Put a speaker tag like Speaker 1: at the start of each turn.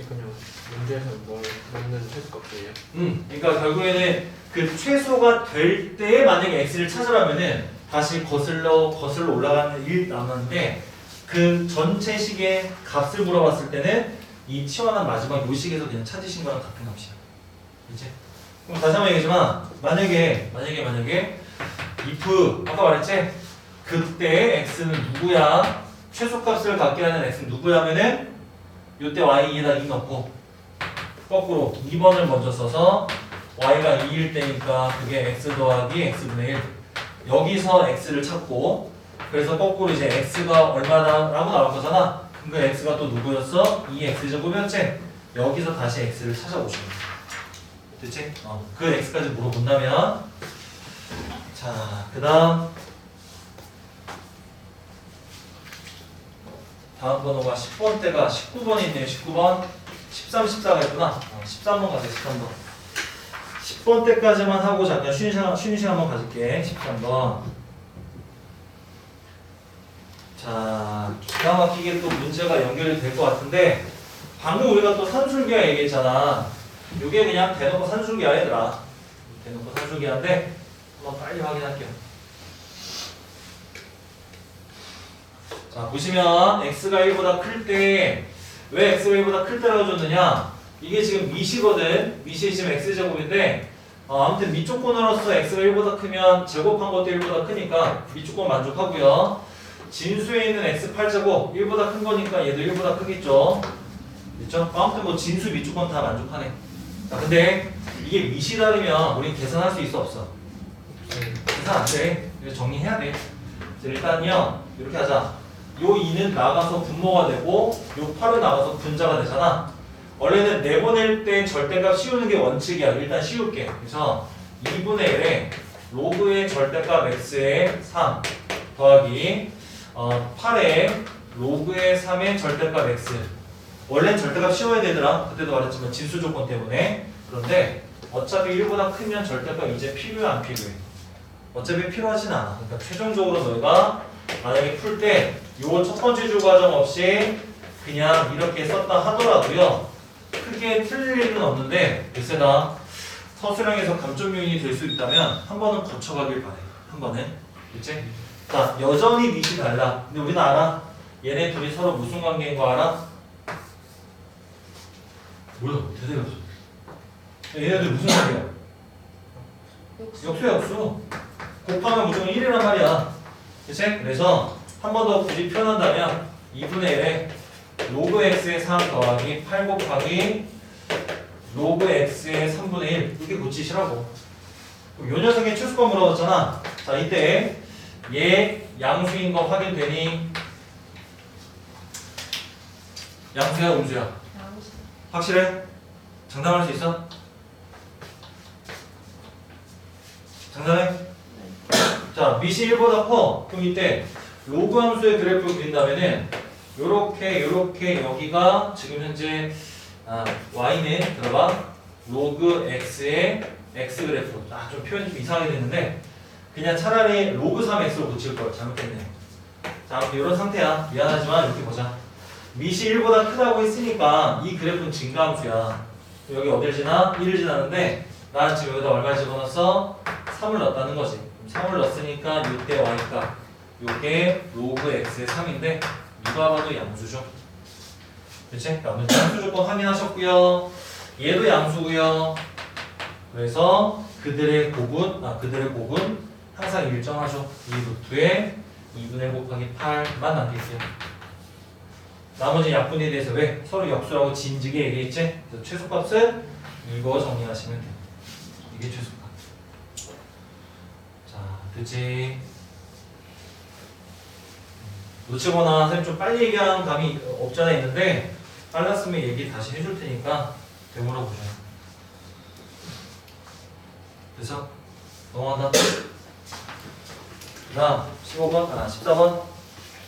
Speaker 1: 최소값이 그냥 문제에서 뭘 넣는 최소값이에요?
Speaker 2: 음, 그러니까 결국에는 그 최소가 될 때에 만약에 x를 찾으라면은 다시 거슬러 거슬러 올라가는 1 남았는데 그 전체 식의 값을 물어봤을 때는 이 튀어나온 마지막 요 식에서 그냥 찾으신 거랑 같은 값이야. 그치? 그럼 다시 한 번 얘기하지만 만약에 만약에 만약에 if 아까 말했지? 그때 x는 누구야? 최소값을 갖게 하는 x는 누구야면은 요때 y에다 2 넣고 거꾸로 2번을 먼저 써서 y가 2일 때니까 그게 x 더하기 x분의 1 여기서 x를 찾고 그래서 거꾸로 이제 x가 얼마다라고 나올 거잖아 그 x가 또 누구였어? 2x제곱이었지? 여기서 다시 x를 찾아보시면 돼 됐지? 어, 그 x까지 물어본다면 자 그 다음 다음 번호가 10번 때가 19번이 있네요 19번 13, 14가 있구나. 어, 13번 가세요, 13번. 10번 때까지만 하고 잠깐 쉬는 시간, 쉬는 시간 한번 가질게. 13번. 자, 기가 막히게 또 문제가 연결이 될 것 같은데, 방금 우리가 또 산술기야 얘기했잖아. 이게 그냥 대놓고 산술기야, 얘들아. 대놓고 산술기야인데, 한번 빨리 확인할게요. 자, 보시면, x가 1보다 클 때, 왜 x가 1보다 클 때라고 줬느냐? 이게 지금 미시거든. 미시 지금 x제곱인데 어, 아무튼 미조건으로서 x가 1보다 크면 제곱한 것도 1보다 크니까 미조건 만족하고요. 진수에 있는 x8제곱 1보다 큰 거니까 얘도 1보다 크겠죠. 그렇죠? 아무튼 뭐 진수 미조건 다 만족하네. 자, 근데 이게 미시 다르면 우린 계산할 수 있어 없어? 계산 안 돼. 정리해야 돼. 자, 일단요 이렇게 하자. 요 2는 나가서 분모가 되고 요 8은 나가서 분자가 되잖아. 원래는 내보낼 때 절대값 씌우는 게 원칙이야. 일단 씌울게. 그래서 2분의 1에 로그의 절대값 x의 3 더하기 어, 8의 로그의 3의 절대값 x 원래는 절대값 씌워야 되더라. 그때도 말했지만 진수 조건 때문에 그런데 어차피 1보다 크면 절대값 이제 필요해 안 필요해? 어차피 필요하진 않아. 그러니까 최종적으로 너희가 만약에 풀 때 요 첫 번째 줄 과정 없이 그냥 이렇게 썼다 하더라도요 크게 틀릴 일은 없는데 글쎄다 서술형에서 감점 요인이 될 수 있다면 한 번은 거쳐가길 바래. 한 번은. 그치? 자 여전히 밑이 달라. 근데 우리는 알아? 얘네 둘이 서로 무슨 관계인 거 알아? 몰라 대답이 없어. 얘네들 무슨 관계야? 역수야 역수. 곱하면 무조건 1이란 말이야 그치? 그래서 한 번 더 굳이 표현한다면 2분의 1에 로그 x의 3 더하기 8 곱하기 로그 x의 3분의 1 이게 고치시라고 요 녀석의 최소값 물어봤잖아 자 이때 얘 양수인 거 확인되니 양수야 음수야 확실해? 장담할 수 있어? 장담해? 자, 미시 1보다 커. 그럼 이때 로그 함수의 그래프를 그린다면은 요렇게 요렇게 여기가 지금 현재 아, y는 들어봐 로그 x의 x 그래프. 아, 좀 표현이 좀 이상하게 됐는데 그냥 차라리 로그 3x로 고칠 걸 잘못했네. 자, 이런 상태야. 미안하지만 이렇게 보자. 미시 1보다 크다고 했으니까 이 그래프는 증가함수야. 여기 어딜 지나? 1을 지나는데 난 지금 여기다 얼마 집어넣었어? 3을 넣었다는 거지. 3을 넣었으니까 이때 y값 요게 로그 x의 3인데 누가 봐도 양수죠. 그치? 아무튼 양수 조건 확인하셨고요. 얘도 양수고요. 그래서 그들의 곱은 아 그들의 곱은 항상 일정하죠. 이 루트에 2분의 1 곱하기 8만 남겨있어요. 나머지 약분에 대해서 왜 서로 역수라고 진지게 얘기했지? 그래서 최소값은 이거 정리하시면 돼요. 이게 최소값. 자, 그치? 놓치거나 선생님 좀 빨리 얘기하는 감이 없지 않아 있는데 빨랐으면 얘기 다시 해줄 테니까 되물어보세요. 그래서 넘어간다. 그 다음 15번, 아 14번